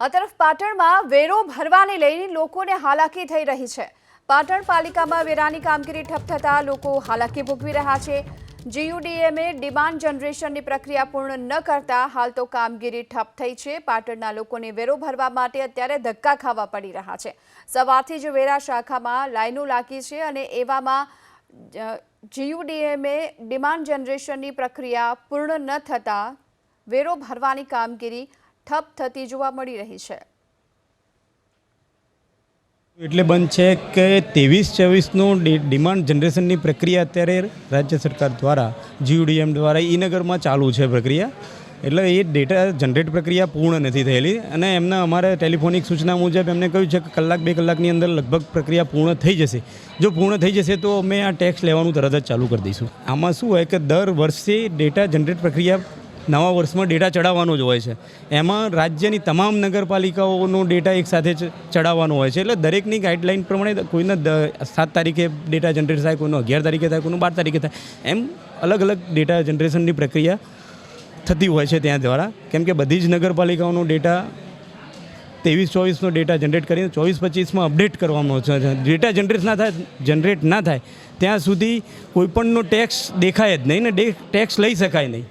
આ તરફ પાટણમાં વેરો ભરવાને લઈને લોકોને હાલાકી થઈ રહી છે. પાટણ પાલિકામાં વેરાની કામગીરી ઠપ થતાં લોકો હાલાકી ભોગવી રહ્યા છે. જીયુડીએમએ ડિમાન્ડ જનરેશનની પ્રક્રિયા પૂર્ણ ન કરતા હાલ તો કામગીરી ઠપ થઈ છે. પાટણના લોકોને વેરો ભરવા માટે અત્યારે ધક્કા ખાવા પડી રહ્યા છે. સવારથી જ વેરા શાખામાં લાઈનો લાગી છે અને એવામાં જીયુડીએમએ ડિમાન્ડ જનરેશનની પ્રક્રિયા પૂર્ણ ન થતાં વેરો ભરવાની કામગીરી ઠપ થતી જોવા મળી રહી છે. એટલે બંધ છે કે ત્રેવીસ ચોવીસનું ડિમાન્ડ જનરેશનની પ્રક્રિયા અત્યારે રાજ્ય સરકાર દ્વારા જીયુડીએમ દ્વારા ઈનગરમાં ચાલુ છે પ્રક્રિયા. એટલે એ ડેટા જનરેટ પ્રક્રિયા પૂર્ણ નથી થયેલી અને એમના અમારે ટેલિફોનિક સૂચના મુજબ એમને કહ્યું છે કે કલાક, બે કલાકની અંદર લગભગ પ્રક્રિયા પૂર્ણ થઈ જશે. જો પૂર્ણ થઈ જશે તો અમે આ ટેક્સ લેવાનું તરત જ ચાલુ કરી દઈશું. આમાં શું હોય કે દર વર્ષે ડેટા જનરેટ પ્રક્રિયા નવા વર્ષમાં ડેટા ચડાવવાનો જ હોય છે. એમાં રાજ્યની તમામ નગરપાલિકાઓનો ડેટા એકસાથે ચડાવવાનો હોય છે. એટલે દરેકની ગાઈડલાઇન પ્રમાણે કોઈને સાત તારીખે ડેટા જનરેટ થાય, કોઈનો અગિયાર તારીખે થાય, કોઈનો બાર તારીખે થાય, એમ અલગ અલગ ડેટા જનરેશનની પ્રક્રિયા થતી હોય છે ત્યાં દ્વારા. કેમ કે બધી જ નગરપાલિકાઓનો ડેટા ત્રેવીસ, ચોવીસનો ડેટા જનરેટ કરીને ચોવીસ, પચીસમાં અપડેટ કરવાનો છે. ડેટા જનરેટ ના થાય, જનરેટ ના થાય, ત્યાં સુધી કોઈપણનો ટેક્સ દેખાય જ નહીં ને ટેક્સ લઈ શકાય નહીં.